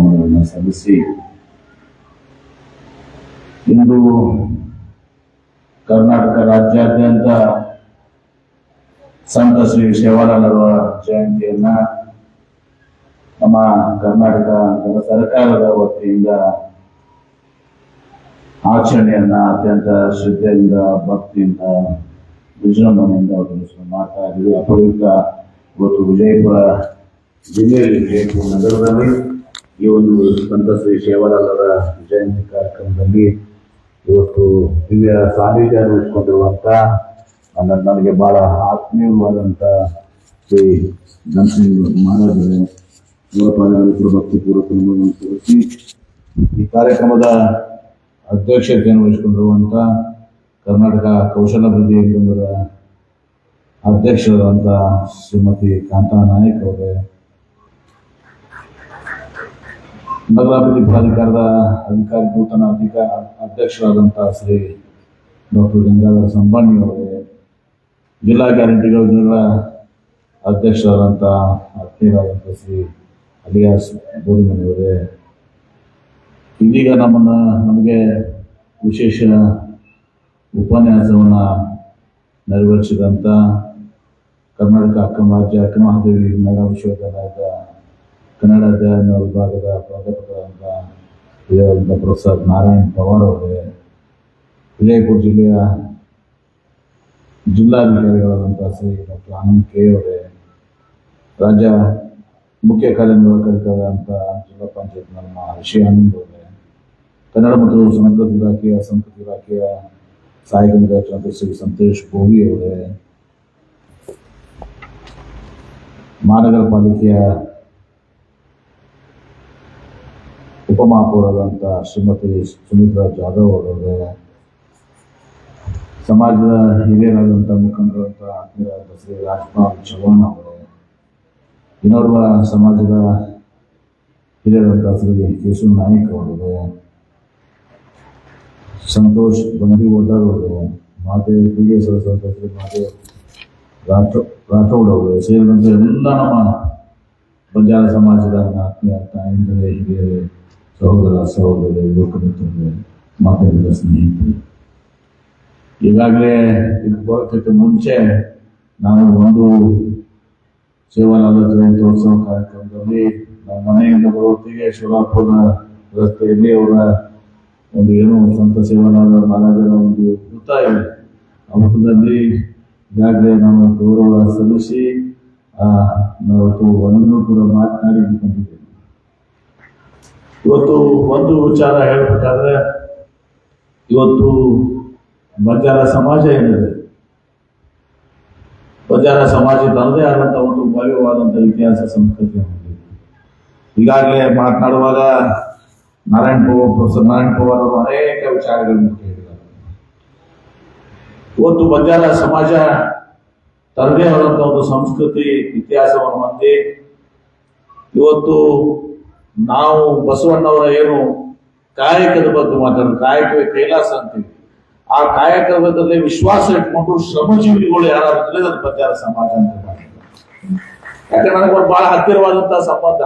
ನಮನಗಳನ್ನು ಸಲ್ಲಿಸಿ. ಇಂದು ಕರ್ನಾಟಕ ರಾಜ್ಯಾದ್ಯಂತ ಸಂತ ಶ್ರೀ ಸೇವಾಲಾಲರ ಜಯಂತಿಯನ್ನ ನಮ್ಮ ಕರ್ನಾಟಕ ಸರ್ಕಾರದ ವತಿಯಿಂದ ಆಚರಣೆಯನ್ನ ಅತ್ಯಂತ ಶ್ರದ್ಧೆಯಿಂದ, ಭಕ್ತಿಯಿಂದ, ವಿಜೃಂಭಣೆಯಿಂದ ಮಾಡ್ತಾ ಇದ್ದೀವಿ ಅಪರೂಪ ಇವತ್ತು ವಿಜಯಪುರ ಜಿಲ್ಲೆಯಲ್ಲಿ ವಿಜಯಪುರ ನಗರದಲ್ಲಿ. ಈ ಒಂದು ಸಂತ ಶ್ರೀ ಸೇವಾಲಾಲರ ಜಯಂತಿ ಕಾರ್ಯಕ್ರಮದಲ್ಲಿ ಇವತ್ತು ಹಿರಿಯ ಸಾನ್ನಿಧ್ಯ ನನ್ನ, ನನಗೆ ಬಹಳ ಆತ್ಮೀಯವಾದಂಥ ಶ್ರೀ ನರಸಿಂಹ ಮಹಾರಾಜರೇ, ಮೂಲಪಾಲಕರು ಭಕ್ತಿ ಪೂರ್ವಕ ಈ ಕಾರ್ಯಕ್ರಮದ ಅಧ್ಯಕ್ಷತೆಯನ್ನು ವಹಿಸಿಕೊಂಡಿರುವಂತ ಕರ್ನಾಟಕ ಕೌಶಲಾಭಿವೃದ್ಧಿ ಕೇಂದ್ರದ ಅಧ್ಯಕ್ಷರಾದಂಥ ಶ್ರೀಮತಿ ಕಾಂತಾ ನಾಯಕ್ ಅವರೇ ನಗರಾಭಿವೃದ್ಧಿ ಪ್ರಾಧಿಕಾರದ ಅಧಿಕಾರಿ ನೂತನ ಅಧಿಕಾರ ಅಧ್ಯಕ್ಷರಾದಂಥ ಶ್ರೀ ಡಾಕ್ಟರ್ ಗಂಗಾಧರ ಸಂಬಾಣಿ ಅವರೇ, ಜಿಲ್ಲಾ ಗ್ಯಾರಂಟಿ ಯೋಜನೆಗಳ ಅಧ್ಯಕ್ಷರಾದಂಥ ಅತ್ತೀರಾದಂಥ ಶ್ರೀ ಅಲಿಯಾಸ್ ಬೋರಿಮನೆಯವರೇ ಇದೀಗ ನಮ್ಮನ್ನು ನಮಗೆ ವಿಶೇಷ ಉಪನ್ಯಾಸವನ್ನು ನೆರವೇರಿಸಿದಂಥ ಕರ್ನಾಟಕ ಅಕ್ಕಮ ರಾಜ್ಯ ಅಕ್ಕಮಹಾದೇವಿ ಕನ್ನಡ ವಿಶ್ವವಿದ್ಯಾಲಯದ ಕನ್ನಡ ಅಧ್ಯಯನ ವಿಭಾಗದ ಪ್ರಾಧ್ಯಾಪಕರಾದಂಥ ಹಿರಿಯರಾದಂಥ ಪ್ರೊಫೆಸರ್ ನಾರಾಯಣ್ ಪವಾರ್ ಅವರೇ, ವಿಜಯಪುರ ಜಿಲ್ಲೆಯ ಜಿಲ್ಲಾಧಿಕಾರಿಗಳಾದಂಥ ಶ್ರೀ ಡಾಕ್ಟರ್ ಆನಂದ್ ಕೆ ಅವರೇ, ರಾಜ್ಯ ಮುಖ್ಯ ಕಾರ್ಯನಿರ್ವಾಹಕರಾದಂಥ ಜಿಲ್ಲಾ ಪಂಚಾಯತ್ ನಮ್ಮ ಋಷಿ ಆನಂದ್ ಅವರೇ, ಕನ್ನಡ ಮತ್ತು ಸಂಸ್ಕೃತಿ ಇಲಾಖೆಯ ಸಂಸ್ಕೃತಿ ಇಲಾಖೆಯ ಸಹಾಯಕ ನಿರ್ದೇಶಕ ಶ್ರೀ ಸಂತೋಷ್ ಗೋಗಿ ಅವರೇ ಮಹಾನಗರ ಪಾಲಿಕೆಯ ಉಪಮಹಾಪೌರರಾದಂಥ ಶ್ರೀಮತಿ ಸುಮಿತ್ರಾ ಜಾಧವ್ ಅವರವರೇ, ಸಮಾಜದ ಹಿರಿಯರಾದಂಥ ಮುಖಂಡರಂಥ ಆತ್ಮೀಯರಾದ ಶ್ರೀ ರಾಜ್ಕುಮಾರ್ ಚೌಹಾಣ್ ಅವರೇ, ಇನ್ನೋರ್ವ ಸಮಾಜದ ಹಿರಿಯರಾದಂಥ ಶ್ರೀ ಕೇಶವ ನಾಯಕ್ ಅವರೇ ಸಂತೋಷ್ ಬಂಡಿ ಓಡಾರ್ ಅವರು ಮಾತೆ ಪೀಗೆ ಸದಸ್ಯರಂತ ಶ್ರೀ ಮಾತೆ ರಾಠೋ, ರಾಠೋಡ್ ಅವರು ಸೇರಿದಂತೆ ಎಲ್ಲ ನಮ್ಮ ಬಂಜಾರ ಸಮಾಜದ ಆತ್ಮೀಯ ತಾಯಂದರೆ ಹಿರಿಯರೇ. ಸಹೋದರ ಸಹೋದರ ಯುವಕ ತಂದೆ ಮಾತಾಡಿದ ಸ್ನೇಹಿತರು. ಈಗಾಗಲೇ ಇದು ಬರೋದಕ್ಕೆ ಮುಂಚೆ ನಾನು ಒಂದು ಸೇವಾಲಾಲ ಉತ್ಸವ ಕಾರ್ಯಕ್ರಮದಲ್ಲಿ ನಮ್ಮ ಮನೆಯಿಂದ ಬರೋತ್ತಿಗೆ ಶಿವರಾಪುರ ರಸ್ತೆಯಲ್ಲಿ ಅವರ ಒಂದು ಏನು ಸಂತ ಸೇವಾಲಾಲ ಮಹಾರಾಜರ ಒಂದು ವೃತ್ತ ಇದೆ ಆ ವೃತ್ತದಲ್ಲಿ ಈಗಾಗಲೇ ನಾವು ಗೌರವ ಸಲ್ಲಿಸಿ ಆ, ನಾವು ಒಂದನ್ನು ಕೂಡ ಮಾತನಾಡಿ ಬಂದಿದ್ದೇವೆ ಇವತ್ತು ಒಂದು ವಿಚಾರ ಹೇಳಬೇಕಾದ್ರೆ, ಇವತ್ತು ಬಂಜಾರ ಸಮಾಜ ಏನಿದೆ? ಬಂಜಾರ ಸಮಾಜ ತನ್ನದೇ ಆದಂಥ ಒಂದು ಭವ್ಯವಾದಂಥ ಇತಿಹಾಸ ಸಂಸ್ಕೃತಿ ಈಗಾಗಲೇ ಮಾತನಾಡುವಾಗ ನಾರಾಯಣ ಪವಾರ್ ಪ್ರೊಫೆಸರ್ ನಾರಾಯಣ ಪವಾರ್ ಅವರು ಅನೇಕ ವಿಚಾರಗಳನ್ನು ಹೇಳಿದ್ದಾರೆ ಇವತ್ತು ಬಂಜಾರ ಸಮಾಜ ತನ್ನದೇ ಆದಂಥ ಒಂದು ಸಂಸ್ಕೃತಿ, ಇತಿಹಾಸವನ್ನು ಹೊಂದಿ, ಇವತ್ತು ನಾವು ಬಸವಣ್ಣವರ ಏನು ಕಾಯಕದ ಬಗ್ಗೆ ಮಾತಾಡೋದು? ಕಾಯಕವೇ ಕೈಲಾಸ ಅಂತೀವಿ. ಆ ಕಾಯಕದಲ್ಲಿ ವಿಶ್ವಾಸ ಇಟ್ಕೊಂಡು ಶ್ರಮಜೀವಿಗಳು ಯಾರಾದ್ರೆ ಅದ್ರ ಅದು ಬಂಜಾರ ಸಮಾಜ ಅಂತ. ಯಾಕಂದ್ರೆ ನನಗೆ ಒಂದು ಬಹಳ ಹತ್ತಿರವಾದಂತಹ ಸಂಬಂಧ.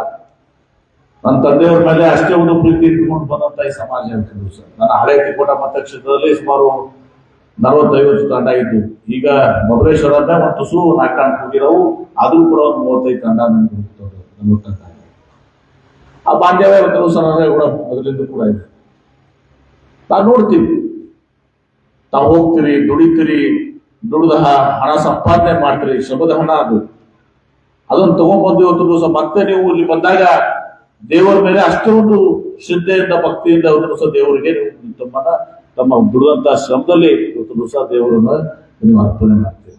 ನನ್ನ ತಂದೆಯವ್ರ ಮೇಲೆ ಅಷ್ಟೇ ಒಂದು ಪ್ರೀತಿ ಇಟ್ಕೊಂಡು ಬಂದಂತ ಈ ಸಮಾಜ ಅಂತಿದ್ರು ಸರ್. ನನ್ನ ಹಳೆ ತಿಕೋಟ ಮತಕ್ಷೇತ್ರದಲ್ಲಿ ಸುಮಾರು ನಲವತ್ತೈವತ್ತು ತಂಡ ಇದ್ದು, ಈಗ ಬಬರೇಶ್ವರ ಮತ್ತು ಸು ನಾಲ್ಕು ತಂಡ ಅದು ಕೂಡ ಒಂದು ಮೂವತ್ತೈದು ತಂಡ ನನಗೆ ನಲವತ್ತು ತಂಡ ಆ ಬಾಂಧವ್ಯ ಕೆಲವು ಸಮಾನ ಕೂಡ ಮೊದಲಿಂದ ಕೂಡ ಇದೆ. ನಾವು ನೋಡ್ತೀವಿ ತಾವು ಹೋಗ್ತೀರಿ, ದುಡಿತೀರಿ ದುಡಿದ ಹಣ ಸಂಪಾದನೆ ಮಾಡ್ತೀರಿ ಶ್ರಮದ ಹಣ ಅದು. ಅದನ್ನು ತಗೊಂಡ್ಬಂದು ಇವತ್ತು ದಿವಸ ಮತ್ತೆ ನೀವು ಇಲ್ಲಿ ಬಂದಾಗ ದೇವರ ಮೇಲೆ ಅಷ್ಟೊಂದು ಶ್ರದ್ಧೆಯಿಂದ, ಭಕ್ತಿಯಿಂದ ಒಂದು ದಿವಸ ದೇವರಿಗೆ ನೀವು ತಮ್ಮನ್ನ, ತಮ್ಮ ದುಡಿದಂತಹ ಶ್ರಮದಲ್ಲಿ ಇವತ್ತು ದಿವಸ ದೇವರನ್ನ ನೀವು ಅರ್ಪಣೆ ಮಾಡ್ತೀರಿ.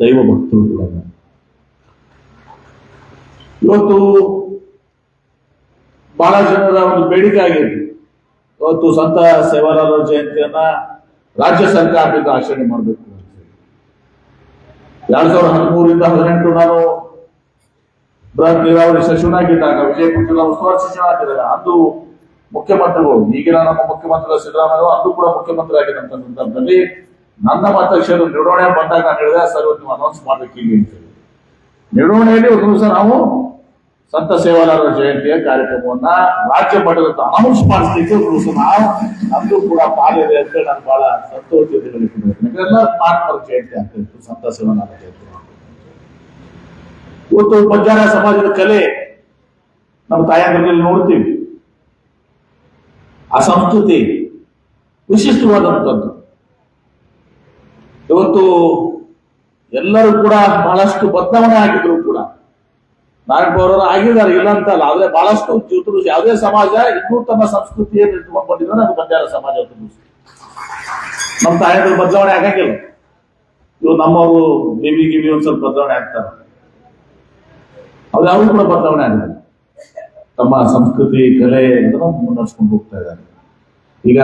ದೈವ ಭಕ್ತರು ಕೂಡ. ಇವತ್ತು ಬಹಳ ಜನರ ಒಂದು ಬೇಡಿಕೆ ಆಗಿದೆ. ಇವತ್ತು ಸಂತ ಸೇವಾಲಾಲ ಜಯಂತಿಯನ್ನ ರಾಜ್ಯ ಸರ್ಕಾರದಿಂದ ಆಚರಣೆ ಮಾಡಬೇಕು. ಎರಡ್ ಸಾವಿರದ ಹದಿಮೂರರಿಂದ ಹದಿನೆಂಟು ನಾನು ಬೃಹತ್ ನೀರಾವರಿ ಸಚಿವನಾಗಿದ್ದಾಗ, ವಿಜಯಪುರ ಜಿಲ್ಲಾ ಉಸ್ತುವಾರಿ ಸಚಿವನಾಗಿದ್ದಾಗ ಅಂದು ಮುಖ್ಯಮಂತ್ರಿಗಳು ಈಗಿನ ನಮ್ಮ ಮುಖ್ಯಮಂತ್ರಿ ಸಿದ್ದರಾಮಯ್ಯ ಅಂದು ಕೂಡ ಮುಖ್ಯಮಂತ್ರಿ ಆಗಿದ್ದಂತ ಸಂದರ್ಭದಲ್ಲಿ ನನ್ನ ಮತಕ್ಷೇತ್ರ ನಿರ್ವಹಣೆ ಬಂದಾಗ ನಾನು ಹೇಳಿದೆ, ಸರ್, ಇವತ್ತು ನೀವು ಅನೌನ್ಸ್ ಮಾಡ್ಬೇಕು ಇಲ್ಲಿ ಅಂತ ಹೇಳಿ. ನಿರ್ವಹಣೆಯಲ್ಲಿ ಒಂದು ದಿವಸ ನಾವು ಸಂತ ಸೇವಾಲಾರ ಜಯಂತಿಯ ಕಾರ್ಯಕ್ರಮವನ್ನ ರಾಜ್ಯ ಮಟ್ಟದ ಅನೌನ್ಸ್ ಮಾಡಿಸ್ಲಿಕ್ಕೆ ನಾವು ನಮ್ದು ಕೂಡ ಪಾಲಿದೆ ಅಂತ ನಾನು ಬಹಳ ಸಂತೋಷದಿಂದ ಎಲ್ಲ ಮಹಾತ್ಮರ ಜಯಂತಿ ಅಂತ ಇತ್ತು ಸಂತ ಸೇವಾಲಾರ ಜಯಂತಿ. ಇವತ್ತು ಬಂಜಾರ ಸಮಾಜದ ಕಲೆ ನಮ್ಮ ತಾಯಂದ್ರಲ್ಲಿ ನೋಡ್ತೀವಿ. ಆ ಸಂಸ್ಕೃತಿ ವಿಶಿಷ್ಟವಾದಂಥದ್ದು. ಇವತ್ತು ಎಲ್ಲರೂ ಕೂಡ ಬಹಳಷ್ಟು ಬದಲಾವಣೆ ಆಗಿದ್ರು ಕೂಡ ನಾರಾಯಣ ಅವರು ಆಗಿದ್ದಾರೆ, ಇಲ್ಲ ಅಂತ ಅಲ್ಲ. ಆದ್ರೆ ಬಹಳಷ್ಟು ಜೀವಿತರು ಯಾವುದೇ ಸಮಾಜ ಇನ್ನೂ ತನ್ನ ಸಂಸ್ಕೃತಿಯನ್ನು ಇಟ್ಟುಕೊಂಡಿದ್ರೆ ಅದು ಬಂಜಾರ ಸಮಾಜ ಅಂತ. ನಮ್ಮ ತಾಯಿಗಳು ಬದಲಾವಣೆ ಆಗಂಗಿಲ್ಲ. ಇವ್ರು ನಮ್ಮವರು ಗಿವಿ ಗಿವಿ ಒಂದ್ ಸ್ವಲ್ಪ ಬದಲಾವಣೆ ಆಗ್ತಾರೆ. ಅವ್ರು ಯಾರು ಕೂಡ ಬದಲಾವಣೆ ಆಗಿಲ್ಲ. ತಮ್ಮ ಸಂಸ್ಕೃತಿ, ಕಲೆ ಇದನ್ನು ಮುನ್ನಡೆಸ್ಕೊಂಡು ಹೋಗ್ತಾ ಇದ್ದಾರೆ. ಈಗ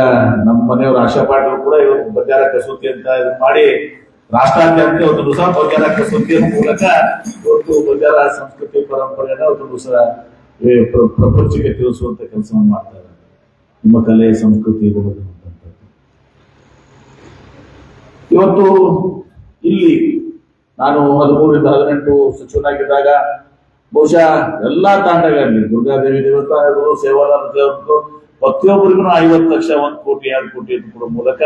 ನಮ್ಮ ಮನೆಯವರು ಆಶಾ ಪಾಟೀಲ್ ಕೂಡ ಇವರು ಬಂಜಾರ ಕಸೂತಿ ಅಂತ ಇದನ್ನ ಮಾಡಿ ರಾಷ್ಟ್ರಾದ್ಯಂತ ಒಂದು ದಿವಸ ಬಂಜಾರ ಕಸೂತಿಯ ಮೂಲಕ ಒಂದು ಬಂಜಾರ ಸಂಸ್ಕೃತಿ ಪರಂಪರೆಯನ್ನ ಒಂದು ದಿವಸ ಪ್ರಪಂಚಕ್ಕೆ ತಿಳಿಸುವಂತ ಕೆಲಸವನ್ನು ಮಾಡ್ತಾ ಇದ್ದಾರೆ ನಿಮ್ಮ ಕಲೆ, ಸಂಸ್ಕೃತಿ. ಇವತ್ತು ಇಲ್ಲಿ ನಾನು ಹದಿಮೂರಿಂದ ಹದಿನೆಂಟು ಸಚಿವನಾಗಿದ್ದಾಗ ಬಹುಶಃ ಎಲ್ಲಾ ತಾಂಡಗಳಲ್ಲಿ ದುರ್ಗಾದೇವಿ ದೇವಸ್ಥಾನ ಇರ್ಬೋದು ಸೇವಾಲಾಲ ಪ್ರತಿಯೊಬ್ಬರಿಗೂ ಐವತ್ತು ಲಕ್ಷ, ಒಂದು ಕೋಟಿ, ಎರಡು ಕೋಟಿ ಅಂತ ಕೊಡೋ ಮೂಲಕ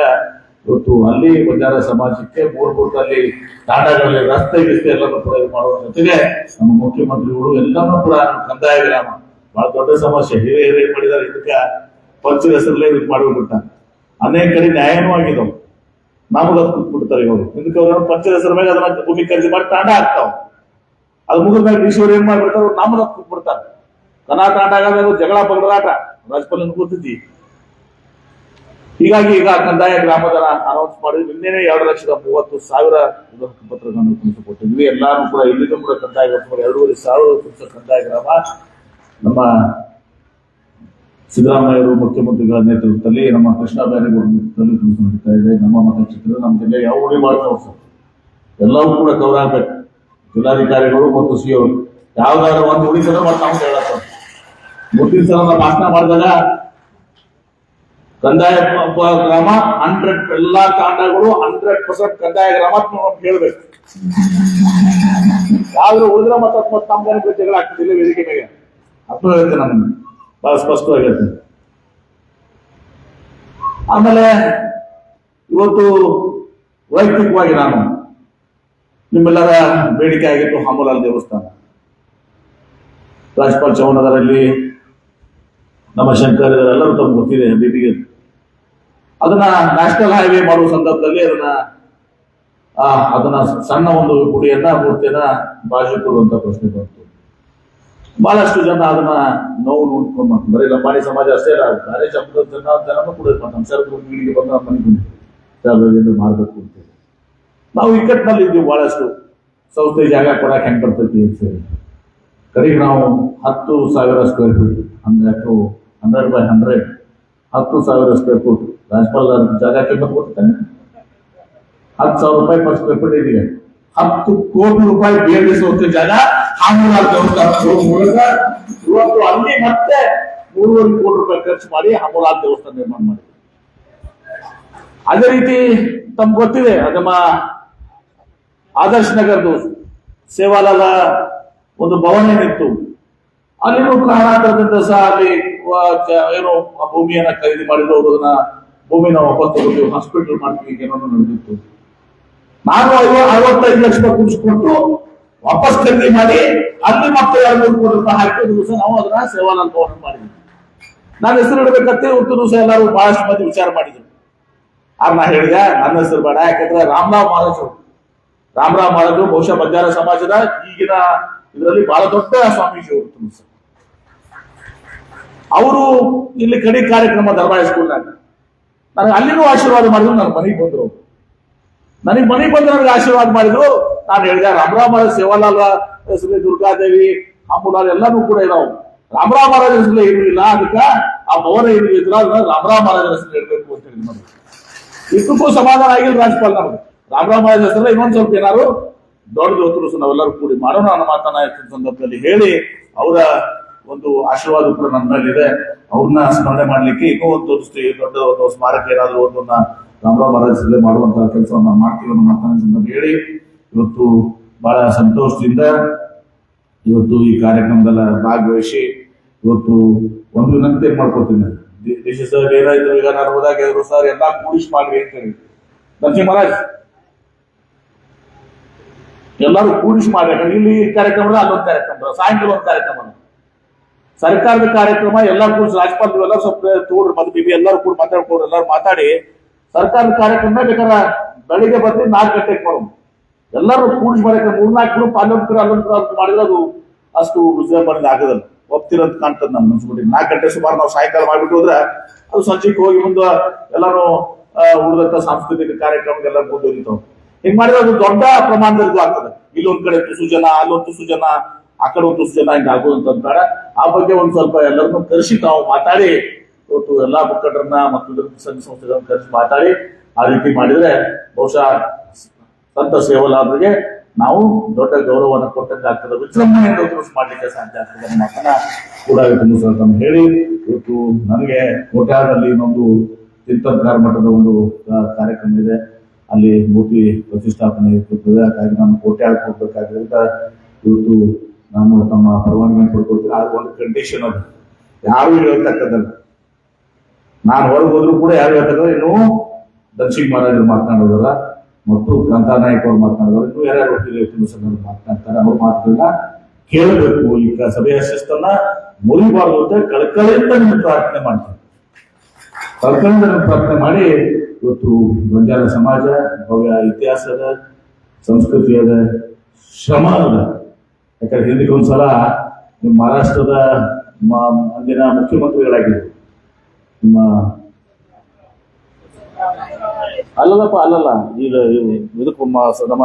ಇವತ್ತು ಅಲ್ಲಿ ಬಂಜಾರ ಸಮಾಜಕ್ಕೆ ಮೂಲಭೂತದಲ್ಲಿ ತಾಂಡಗಳಲ್ಲಿ ರಸ್ತೆ ಎಲ್ಲನೂ ಕೂಡ ಮಾಡುವ ಜೊತೆಗೆ ನಮ್ಮ ಮುಖ್ಯಮಂತ್ರಿಗಳು ಎಲ್ಲಾನು ಕೂಡ ಕಂದಾಯ ಗ್ರಾಮ ಬಹಳ ದೊಡ್ಡ ಸಮಸ್ಯೆ. ಹಿರಿಯ ಹಿರಿಯ ಮಾಡಿದ್ದಾರೆ ಇದಕ್ಕೆ ಪಂಚದ ಹೆಸರಲ್ಲೇ ಇದಕ್ಕೆ ಮಾಡಿಬಿಟ್ಟ ಅನೇಕ ಕಡೆ ನ್ಯಾಯನೂ ಆಗಿದ್ದವು ನಮಗೆ ಅದು ಕೂತ್ಬಿಡ್ತಾರೆ ಇವರು. ಇದಕ್ಕೆ ಅವ್ರು ಪಂಚದ ಹೆಸರ ಮೇಲೆ ಅದನ್ನ ಭೂಮಿ ಖರೀದಿ ಮಾಡಿ ತಾಂಡ ಹಾಕ್ತಾವ್. ಅದು ಮುಗಿದ ಮೇಲೆ ಈಶ್ವರ್ ಏನ್ ಮಾಡ್ಬಿಡ್ತಾರೆ? ಅವ್ರು ನಮ್ಮನ್ನ ಕೂತ್ಬಿಡ್ತಾರೆ ಕನಾ ತಾಂಡ ಅದು ಜಗಳ ಪಂಗಡಾಟ ರಾಜಪಾಲನ್ ಕೂತಿದ್ದಿ. ಹೀಗಾಗಿ ಈಗ ಕಂದಾಯ ಗ್ರಾಮದ ಅನೌನ್ಸ್ ಮಾಡಿ ನಿನ್ನೆನೆ ಎರಡು ಲಕ್ಷದ ಮೂವತ್ತು ಸಾವಿರ ಪತ್ರಗಳನ್ನು ಕೊಟ್ಟಿದ್ವಿ ಎಲ್ಲಾರು ಕೂಡ ಇಲ್ಲಿಂದ ಕೂಡ ಕಂದಾಯ ಎರಡೂವರೆ ಸಾವಿರ ಪುರುಷ ಕಂದಾಯ ಗ್ರಾಮ ನಮ್ಮ ಸಿದ್ದರಾಮಯ್ಯರು ಮುಖ್ಯಮಂತ್ರಿಗಳ ನೇತೃತ್ವದಲ್ಲಿ, ನಮ್ಮ ಕೃಷ್ಣ ಬ್ಯಾರೇಗೌಡ ನೇತೃತ್ವದಲ್ಲಿ ಕೆಲಸ ನಡೀತಾ ಇದೆ. ನಮ್ಮ ಮತಕ್ಷೇತ್ರ ನಮ್ಮ ಜಿಲ್ಲೆ ಯಾವ ಸರ್ ಎಲ್ಲವೂ ಕೂಡ ಕವರ್ ಆಗ್ಬೇಕು. ಜಿಲ್ಲಾಧಿಕಾರಿಗಳು ಮತ್ತು ಸಿ ಅವರು ಯಾವ್ದಾದ್ರು ಒಂದು ಉಳಿಸಿದ್ರೆ ಮತ್ತೆ ನಾವು ಹೇಳತ್ತ ಮುಂದಿನ ಸಲ ಭಾಷಣ ಮಾಡಿದಾಗ ಕಂದಾಯ ಗ್ರಾಮ ಹಂಡ್ರೆಡ್ ಎಲ್ಲಾ ಕಾಂಡಗಳು ಹಂಡ್ರೆಡ್ ಪರ್ಸೆಂಟ್ ಕಂದಾಯ ಗ್ರಾಮ ಅಂತ ಹೇಳ್ಬೇಕು. ಯಾವ್ದು ಉಳಿದ್ರೆ ಮತ್ತೆ ಮತ್ತೆ ನಮ್ಗೆ ಜಗಳ ವೇದಿಕೆ ಮೇಲೆ. ಅಪ್ಪ ಹೇಳ್ತೇನೆ ನಾನು ಬಹಳ ಸ್ಪಷ್ಟವಾಗಿ ಹೇಳ್ತೇನೆ ಆಮೇಲೆ ಇವತ್ತು ವೈಯಕ್ತಿಕವಾಗಿ ನಾನು ನಿಮ್ಮೆಲ್ಲರ ಬೇಡಿಕೆ ಆಗಿತ್ತು ಹಂಬಲಾಲ್ ದೇವಸ್ಥಾನ. ರಾಜ್ಪಾಲ್ ಚೌನಗರಲ್ಲಿ ನಮ್ಮ ಶಂಕರ್ ಎಲ್ಲರೂ ತಮ್ಗೆ ಗೊತ್ತಿದೆ ಡಿಟಿಗೆ ಅದನ್ನ ನ್ಯಾಷನಲ್ ಹೈವೇ ಮಾಡುವ ಸಂದರ್ಭದಲ್ಲಿ ಅದನ್ನ ಅದನ್ನ ಸಣ್ಣ ಒಂದು ಗುಡಿಯನ್ನ, ಮೂರ್ತಿಯನ್ನ ಬಾಜು ಕೊಡುವಂತ ಪ್ರಶ್ನೆ ಬಂತು. ಬಹಳಷ್ಟು ಜನ ಅದನ್ನ ನೋವು ನೋಡ್ಕೊಂಡು ಬರೀ ಲಂಬಾಣಿ ಸಮಾಜ ಅಷ್ಟೇ ಇಲ್ಲ ಬೇರೆ ಜನ, ಜನನೂ ಕೂಡ. ನಮ್ಮ ಸರ್ಕಾರ ಮೀಟಿಂಗ್ ಬಂದು ನಮ್ಮ ಮನೆಗೆ ಬಂದಿದ್ದೀವಿ ಮಾಡಬೇಕು ಅಂತೇಳಿ ನಾವು ಇಕ್ಕಟ್ಟಿನಲ್ಲಿ ಇದ್ದೀವಿ ಬಹಳಷ್ಟು. ಸಂಸ್ಥೆ ಜಾಗ ಕೊಡಕ್ಕೆ ಹೆಂಗ್ ಬರ್ತೈತಿ ಅಂತ ಹೇಳಿ. ಕಡೆಗೆ ನಾವು ಹತ್ತು ಸಾವಿರ ಸ್ಕ್ವೇರ್ ಫೀಟ್ ಅಂದ್ರೆ ಹಂಡ್ರೆಡ್ ಬೈ ಹಂಡ್ರೆಡ್ ಹತ್ತು ಸಾವಿರ ಸ್ಕ್ವೇರ್ ಫೀಟ್ ರಾಜ್ಪಾಲ್ ಜಾಗ ಕಿಮ್ಮತ್ ಗೊತ್ತಾನೆ ಹತ್ತು ಸಾವಿರ ರೂಪಾಯಿ ಪರ್ ಸ್ಕ್ವೇರ್ ಫೀಟ್ ಇದೆಯಾ ಹತ್ತು ಕೋಟಿ ರೂಪಾಯಿ ಬೇಡಿಸುವಂತ ಜಾಗ ಹಾಮೂಲಾಲ್ ದೇವಸ್ಥಾನ. ಇವತ್ತು ಅಲ್ಲಿ ಮತ್ತೆ ಮೂರುವರೆ ಕೋಟಿ ರೂಪಾಯಿ ಖರ್ಚು ಮಾಡಿ ಹಾಮೂಲಾಲ್ ದೇವಸ್ಥಾನ ನಿರ್ಮಾಣ ಮಾಡಿ ಅದೇ ರೀತಿ ತಮ್ಗೆ ಗೊತ್ತಿದೆ ಅದಮ್ಮ ಆದರ್ಶ್ ನಗರದು ಸೇವಾಲಾಲ ಒಂದು ಭವನ ಏನಿತ್ತು, ಅಲ್ಲಿನೂ ಕಾರಣಾಂತರದಿಂದ ಸಹ ಅಲ್ಲಿ ಏನೋ ಆ ಭೂಮಿಯನ್ನ ಖರೀದಿ ಮಾಡಿದ್ರು ಅದನ್ನ ಭೂಮಿನ ವಾಪಸ್ ತಗೊಂಡು ಹಾಸ್ಪಿಟಲ್ ಮಾಡ್ತೀವಿ ಏನೋ ನಡೆದಿತ್ತು. ನಾನು ಅರವತ್ತೈದು ಲಕ್ಷ ಕುಡಿಸ್ಕೊಟ್ಟು ವಾಪಸ್ ಖರೀದಿ ಮಾಡಿ ಅಲ್ಲಿ ಮತ್ತೆ ಎರಡು ಮೂರು ರೂಪಾಯಿ ಹಾಕಿ ದಿವಸ ನಾವು ಅದನ್ನ ಸೇವಾನ ಭವನ ಮಾಡಿದ್ವಿ. ನನ್ನ ಹೆಸರು ಇಡಬೇಕಂತೆ ಒಂದು ದಿವಸ ಎಲ್ಲರೂ ಬಹಳಷ್ಟು ಮಂದಿ ವಿಚಾರ ಮಾಡಿದ್ರು. ಆಗ ನಾ ಹೇಳಿದೆ, ನನ್ನ ಹೆಸರು ಬೇಡ, ಯಾಕಂದ್ರೆ ರಾಮರಾವ್ ಮಹಾರಾಜರು. ರಾಮರಾವ್ ಮಹಾರಾಜರು ಬಹುಶಃ ಬಂಜಾರ ಸಮಾಜದ ಈಗಿನ ಇದರಲ್ಲಿ ಬಹಳ ದೊಡ್ಡ ಸ್ವಾಮೀಜಿ ಅವರು. ಅವರು ಇಲ್ಲಿ ಕಡಿ ಕಾರ್ಯಕ್ರಮ ದರ್ಬಾರ್ ಸ್ಕೂಲ್ನಾಗ ನನಗೆ ಅಲ್ಲಿನೂ ಆಶೀರ್ವಾದ ಮಾಡಿದ್ರು ನನ್ನ ಮನೆಗೆ ಬಂದ್ರು. ನನಗೆ ಮನೆಗೆ ಬಂದು ನನಗೆ ಆಶೀರ್ವಾದ ಮಾಡಿದ್ರು. ನಾನು ಹೇಳಿದೆ ರಾಮರಾಮ ಸೇವಾಲಾಲ ಹೆಸರು ದುರ್ಗಾದೇವಿ ಅಂಬುಲಾಲ್ ಎಲ್ಲಾನು ಕೂಡ ಇದಾವೆ. ರಾಮರಾಮ ಮಹಾರಾಜ್ ಹೆಸರು ಇರಲಿಲ್ಲ ಅದಕ್ಕೆ ಆ ಭವನ ಏನು ಇದ್ರ ಅದನ್ನ ರಾಮರಾವ್ ಮಹಾರಾಜ್ ಹೆಸರು ಇಡಬೇಕು ಅಂತ ಹೇಳಿ ನಮಗೆ ಇದಕ್ಕೂ ಸಮಾಧಾನ ಆಗಿಲ್ಲ ರಾಜ್ಯಪಾಲ್ ನಾವು ರಾಮರಾಮ ಹೆಸರು ಇನ್ನೊಂದ್ ಸ್ವಲ್ಪ ಏನಾರು ದೊಡ್ಡ ದೋತರು ನಾವೆಲ್ಲರೂ ಕೂಡಿ ಮಾಡೋಣ ಅನ್ನೋ ಮಾತನ್ನ ಸಂದರ್ಭದಲ್ಲಿ ಹೇಳಿ, ಅವರ ಒಂದು ಆಶೀರ್ವಾದ ಕೂಡ ನನ್ನ ಮೇಲಿದೆ ಅವ್ರನ್ನ ಸ್ಮರಣೆ ಮಾಡ್ಲಿಕ್ಕೆ ಇನ್ನೂ ಒಂದು ದೊಡ್ಡ ಒಂದು ಸ್ಮಾರಕ ಏನಾದ್ರು ಒಂದನ್ನ ರಾಮರಾವ್ ಮಹಾರಾಜ್ ಮಾಡುವಂತಹ ಕೆಲಸವನ್ನ ಮಾಡ್ತೀವಿ ಅನ್ನೋ ಮಾತನ್ನ ಹೇಳಿ, ಇವತ್ತು ಬಹಳ ಸಂತೋಷದಿಂದ ಇವತ್ತು ಈ ಕಾರ್ಯಕ್ರಮದಲ್ಲ ಭಾಗವಹಿಸಿ ಇವತ್ತು ಒಂದು ವಿನಂತಿ ಮಾಡ್ಕೊತೀನಿ ದೇಶ ಸರ್ ಏನಾಯ್ತು ಈಗ ನಾನು ಹೋದಾಗ ಹೇಳಿದ್ರು ಸರ್ ಎಲ್ಲ ಕೂಡಿಸ್ ಮಾಡ್ರಿ ಅಂತ ಹೇಳಿ. ನರಸಿಂಹ ಮಹಾರಾಜ್! ಎಲ್ಲರೂ ಕೂಡಿಸಿ ಮಾಡ್ಬೇಕು. ಇಲ್ಲಿ ಕಾರ್ಯಕ್ರಮ ಅಲ್ಲೊಂದು ಕಾರ್ಯಕ್ರಮ, ಸಾಯಂಕಾಲ ಒಂದು ಕಾರ್ಯಕ್ರಮ. ಸರ್ಕಾರದ ಕಾರ್ಯಕ್ರಮ, ಎಲ್ಲರೂ ಕೂಡ ರಾಜ್ಯಪಾಲ ಎಲ್ಲರೂ ಸ್ವಲ್ಪ ತೋಡ್ರಿ ಮತ್ತೆ ಬಿಬಿ ಎಲ್ಲರೂ ಕೂಡ ಮಾತಾಡ್ಕೊಡ್ರಿ ಎಲ್ಲರೂ ಮಾತಾಡಿ. ಸರ್ಕಾರದ ಕಾರ್ಯಕ್ರಮ ಬೇಕಾದ್ರೆ ಬೆಳಿಗ್ಗೆ ಬರ್ತೀವಿ ನಾಲ್ಕು ಗಂಟೆಗೆ ಮಾಡೋದು ಎಲ್ಲರೂ ಕೂಡಿಸಿ ಬರಕ್ಕೆ ಮೂರ್ನಾಲ್ಕು ಗ್ರೂಪ್ ಅಲ್ಲೊಂದು ಅಲ್ಲೊಂದು ಅಂತ ಮಾಡಿದ್ರೆ ಅದು ಅಷ್ಟು ವಿಜೃಂಭಣೆ ಆಗದಲ್ಲ. ಒಪ್ತಿರೋದು ಕಾಣ್ತದೆ ನಮ್ಮ ಮುನ್ಸಿಪಾಲಿಟಿ ನಾಲ್ಕು ಗಂಟೆ ಸುಮಾರು ನಾವು ಸಾಯಂಕಾಲ ಮಾಡ್ಬಿಟ್ಟು ಹೋದ್ರೆ ಅದು ಸಂಜೆಗೆ ಹೋಗಿ ಮುಂದೆ ಎಲ್ಲರೂ ಉಳಿದಂತ ಸಾಂಸ್ಕೃತಿಕ ಕಾರ್ಯಕ್ರಮಗೆಲ್ಲ ಮುಂದುವರಿತಾವೆ ಹಿಂಗ್ ಮಾಡಿದ್ರೆ ಅದು ದೊಡ್ಡ ಪ್ರಮಾಣದಲ್ಲಿ ಆಗ್ತದೆ. ಇಲ್ಲೊಂದ್ ಕಡೆ ತುಸು ಜನ, ಅಲ್ಲೊಂದು ತುಸು ಜನ ಆ ಕಡೆ ಒಂದು ತುಸು ಜನ ಹಿಂಗೆ ಆಗೋದು ಆ ಬಗ್ಗೆ ಒಂದು ಸ್ವಲ್ಪ ಎಲ್ಲರನ್ನು ಕರೆಸಿ ನಾವು ಮಾತಾಡಿ. ಇವತ್ತು ಎಲ್ಲಾ ಮುಖಂಡರನ್ನ ಮತ್ತು ಸಂಘ ಸಂಸ್ಥೆಗಳನ್ನ ಕರೆಸಿ ಮಾತಾಡಿ. ಆ ರೀತಿ ಮಾಡಿದ್ರೆ ಬಹುಶಃ ಸಂತ ಸೇವಲಾದ್ರಿಗೆ ನಾವು ದೊಡ್ಡ ಗೌರವವನ್ನು ಕೊಟ್ಟಂತಾಗ್ತದೆ ವಿಜೃಂಭಣೆಯಿಂದ ಉದ್ಘೋಷ ಮಾಡಲಿಕ್ಕೆ ಸಾಧ್ಯ ಆಗ್ತದೆ. ಅನ್ನೋ ಮಾತನ್ನ ಕೂಡ ಇದನ್ನು ಸಹ ತಮ್ಮ ಹೇಳಿ. ಇವತ್ತು ನನಗೆ ಕೋಟ್ಯಾದಲ್ಲಿ ಇನ್ನೊಂದು ಚಿಂತನಕಾರ ಮಠದ ಒಂದು ಕಾರ್ಯಕ್ರಮ ಇದೆ. ಅಲ್ಲಿ ಮೂರ್ತಿ ಪ್ರತಿಷ್ಠಾಪನೆ ಇರ್ತದೆ. ಹಾಗಾಗಿ ನಾನು ಕೋಟ್ಯಾಳ ಹೋಗ್ಬೇಕಾಗಿರೋದ್ರಿಂದ ಇವತ್ತು ನಾನು ತಮ್ಮ ಪರವಾನಗಿ ಪಡ್ಕೊಳ್ತೀನಿ ಆದ್ರೆ ಒಂದು ಕಂಡೀಷನ್ ಅದು. ಯಾರು ಹೇಳ್ತಕ್ಕದಲ್ಲ ನಾನು ಹೊರಗೆ ಹೋದ್ರು ಕೂಡ ಯಾರು ಹೇಳ್ತಕ್ಕಂದ್ರೆ ಇನ್ನು ದಕ್ಷಿಣ ಮಹಾರಾಜರು ಮಾತನಾಡೋದಲ್ಲ ಮತ್ತು ನಾಯಕ್ ಅವ್ರು ಮಾತನಾಡೋರು ಇನ್ನು ಯಾರ್ಯಾರು ಹೋಗ್ತಿದೆ ಸಂಘರು ಮಾತನಾಡ್ತಾರೆ, ಅವ್ರ ಮಾತುಗಳನ್ನ ಕೇಳಬೇಕು. ಈ ಸಭೆಯ ಶಿಸ್ತನ್ನ ಮುರಿಬಾರ್ದು ಅಂತ ಕಳಕಳಿಯಿಂದ ನಿಮ್ಮ ಪ್ರಾರ್ಥನೆ ಮಾಡ್ತೀನಿ. ಕಳ್ಕಳಿಂದ ನಿಮ್ಗೆ ಪ್ರಾರ್ಥನೆ ಮಾಡಿ, ಇವತ್ತು ಬಂಜಾರ ಸಮಾಜ, ಭವ್ಯ ಇತಿಹಾಸದ, ಸಂಸ್ಕೃತಿಯದ ಶ್ರಮದ ಯಾಕಂದ್ರೆ ಹಿಂದಿಗೆ ಒಂದ್ಸಲ ಮಹಾರಾಷ್ಟ್ರದ ಅಂದಿನ ಮುಖ್ಯಮಂತ್ರಿಗಳಾಗಿದ್ದರು ನಿಮ್ಮ ಅಲ್ಲಲ್ಲಪ್ಪ ಅಲ್ಲಲ್ಲ. ಈಗ ಇದಕ್ಕೆ ನಮ್ಮ ನಮ್ಮ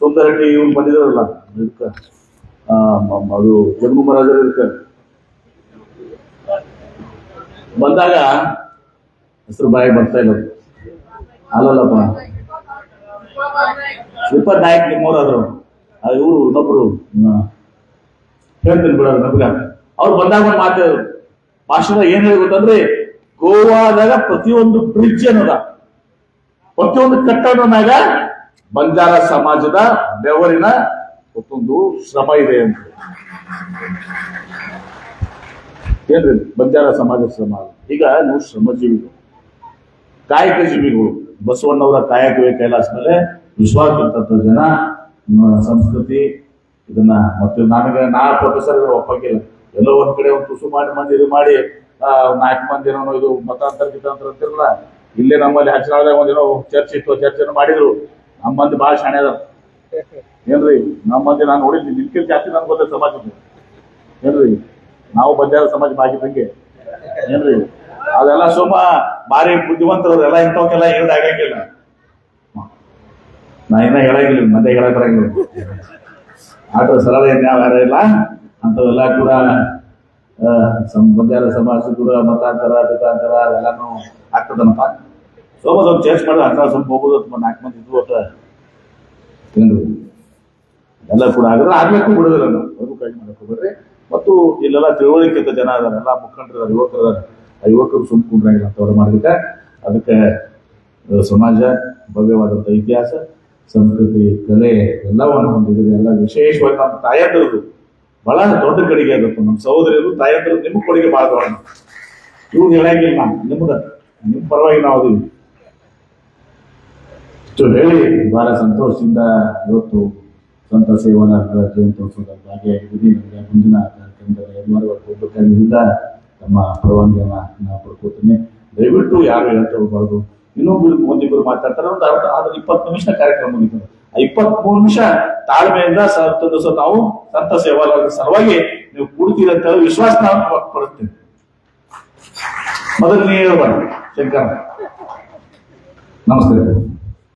ಸುಂದರಟ್ಟಿ ಇವ್ರು ಬಂದಿದ್ರಲ್ಲ ಇದಕ್ಕೆ ಆ, ಅದು ಜಗನ್ಮಹಾರಾಜರು ಇದಕ್ಕೆ. ಬಂದಾಗ ಹೆಸರು ಬಾಯಿ ಬರ್ತಾ ಇಲ್ಲ. ಅಲ್ಲಲ್ಲಪ್ಪ. ಶ್ರೀಪದ್ ನಾಯಕ್ ನಿಮ್ಮೂರಾದ್ರು. ಇವರು ಇನ್ನೊಬ್ರು ಹೇಳ್ತೀನಿ ಬಿಡೋದು ನಮ್ಗ ಅವ್ರು ಬಂದಾಗ ಒಂದು ಮಾತು. ಭಾಷಣ ಏನ್ ಹೇಳಿ ಗೊತ್ತಂದ್ರೆ, ಗೋವಾದಾಗ ಪ್ರತಿಯೊಂದು ಬ್ರಿಡ್ಜ್ ಅನ್ನೋದ. ಪ್ರತಿಯೊಂದು ಕಟ್ಟಡನಾಗ ಬಂಜಾರ ಸಮಾಜದ ಬೆವರಿನ ಮತ್ತೊಂದು ಶ್ರಮ ಇದೆ ಅಂತ. ಏನ್ರಿ ಬಂಜಾರ ಸಮಾಜ ಶ್ರಮ. ಈಗ ನೀವು ಶ್ರಮಜೀವಿಗಳು. ಕಾಯಕ ಜೀವಿಗಳು. ಬಸವಣ್ಣವರ ಕಾಯಕವೇ ಕೈಲಾಸ ಮೇಲೆ ವಿಶ್ವಾಸ ಜನ ಸಂಸ್ಕೃತಿ ಇದನ್ನ ಮತ್ತೆ ನನಗೆ ನಾ ಪ್ರೊಫೆಸರ್ ಒಪ್ಪಕ್ಕಿಲ್ಲ ಎಲ್ಲೋ ಒಂದ್ ಕಡೆ ಒಂದು ತುಸು ಮಾಡಿ ಮಂದಿ ಇದು ಮಾಡಿ ಆ, ನಾಲ್ಕು ಮಂದಿ ಏನೋ ಇದು ಮತಾಂತರ ಗಿತಾಂತರ ಅಂತಿರಲ್ಲ ಇಲ್ಲೇ ನಮ್ಮಲ್ಲಿ ಹಚ್ಚನಾಳದಾಗ ಒಂದೇನೋ ಚರ್ಚ್ ಇತ್ತು ಚರ್ಚೆನ ಮಾಡಿದ್ರು. ನಮ್ಮ ಮಂದಿ ಭಾಳ ಶಾಣೆ ಅದಾರ. ಏನ್ರಿ ನಮ್ಮ ಮಂದಿ ನಾನು ನೋಡಿದ್ವಿ ನಿಲ್ಕಿಲ್ ಜಾಸ್ತಿ ನನ್ಗೆ ಗೊತ್ತ ಸಮಾಜ ಏನ್ರಿ ನಾವು ಬಂದ ಸಮಾಜ ಬಾಗಿದಂಗೆ ಏನ್ರಿ ಅದೆಲ್ಲ ಸುಮ್ಮ ಭಾರಿ ಬುದ್ಧಿವಂತರು ಎಲ್ಲ ಇಂಥವಕ್ಕೆಲ್ಲ ಹೇಳಿ ಆಗಂಗಿಲ್ಲ. ನಾ ಇನ್ನ ಹೇಳಂಗಿಲ್ಲ ಮತ್ತೆ ಹೇಳಕ್ ಬರಂಗಿಲ್ಲ. ಆಟ ಸರಳ ಏನು ಯಾರ ಇಲ್ಲ? ಅಂಥವೆಲ್ಲ ಕೂಡ ಆ, ಸಂ- ಬಂಜಾರ ಸಮಾಜ ಕೂಡ ಮತಾಂತರ ಪಿತಾಂತರ ಅವೆಲ್ಲನೂ ಆಗ್ತದನಪ್ಪ. ಸೋಮ ಸ್ವಲ್ಪ ಚೇಂಜ್ ಮಾಡಿದ್ರೆ ಅಂತ ಸ್ವಲ್ಪ ಹೋಗೋದು ನಾಲ್ಕು ಮಂದಿ ಇದ್ವು ಅಂತ ಏನ್ರಿ ಎಲ್ಲ ಕೂಡ ಆಗಿದ್ರೆ ಆಗ್ಬೇಕು ಬಿಡೋದಿಲ್ಲ ನಾವು ಅದು ಕೈ ಮಾಡಕ್ಕೆ ಹೋಗ್ಬೇಡ್ರಿ. ಮತ್ತು ಇಲ್ಲೆಲ್ಲ ತಿಳುವಳಿಕೆ ಜನ ಅದಾರೆ ಎಲ್ಲ ಮುಖಂಡರು ಯುವಕರ ಆ ಯುವಕರು ಸುಮ್ಕೊಂಡ್ರಾಗಿಲ್ಲ ಅಂತ ಅಂತವ್ರು ಮಾಡಿದ್ರೆ ಅದಕ್ಕೆ ಸಮಾಜ ಭವ್ಯವಾದಂಥ ಇತಿಹಾಸ. ಸಂಸ್ಕೃತಿ, ಕಲೆ ಎಲ್ಲವನ್ನು ಹೊಂದಿದೆ ಎಲ್ಲ ವಿಶೇಷವಾಗಿ ನಮ್ಮ ತಾಯಂದಿರದು ಬಹಳ ದೊಡ್ಡ ಕಡೆಗೆ ಅದಕ್ಕೆ ನಮ್ಮ ಸಹೋದರಿಯರು, ತಾಯಂದಿರು ನಿಮ್ಮ ಕೊಡುಗೆ ಭಾಳ ದೊಡ್ಡ ಇವ್ರು ಹೇಳಂಗಿಲ್ಲ ನಿಮ್ದ ನಿಮ್ಮ ಪರವಾಗಿ ನಾವು ಅದೀವಿ. ಇಷ್ಟು ಹೇಳಿ ಬಹಳ ಸಂತೋಷದಿಂದ ಇವತ್ತು ಸಂತ ಸೇವನ ಜಯಂತ್ಯೋತ್ಸವದಲ್ಲಿ ಭಾಗಿಯಾಗಿದ್ದೀನಿ ನನಗೆ ಮುಂದಿನ ಕಾರ್ಯಕ್ರಮದಲ್ಲಿ ಎಲ್ಲರೂ ತಮ್ಮ ಪರವಾನಗಿಯನ್ನ ನಾವು ಪಡ್ಕೋತೀನಿ ದಯವಿಟ್ಟು ಯಾರು ಹೇಳ್ತಾ ಹೋಗ್ಬಾರ್ದು ಇನ್ನೊಬ್ರು ಒಂದಿಬ್ಬರು ಮಾತಾಡ್ತಾರೆ, ಒಂದು ಅರ್ಧ ಆದ್ರೆ ಇಪ್ಪತ್ತು ನಿಮಿಷ ಕಾರ್ಯಕ್ರಮ ಮುಗಿತು ಆ ಇಪ್ಪತ್ಮೂರು ನಿಮಿಷ ತಾಳ್ಮೆಯಿಂದ ಸಹ ನಾವು ಸಂತ ಸೇವಾಲಯದ ಸಲುವಾಗಿ ನೀವು ಕೂಡ್ತೀರ ಅಂತ ಹೇಳಿ ವಿಶ್ವಾಸ ನಾವು ವ್ಯಕ್ತಪಡಿಸ್ತೀವಿ ಮೊದಲು ಹೇಳ್ಬಾರ್ದು ಶಂಕರ. ನಮಸ್ಕಾರ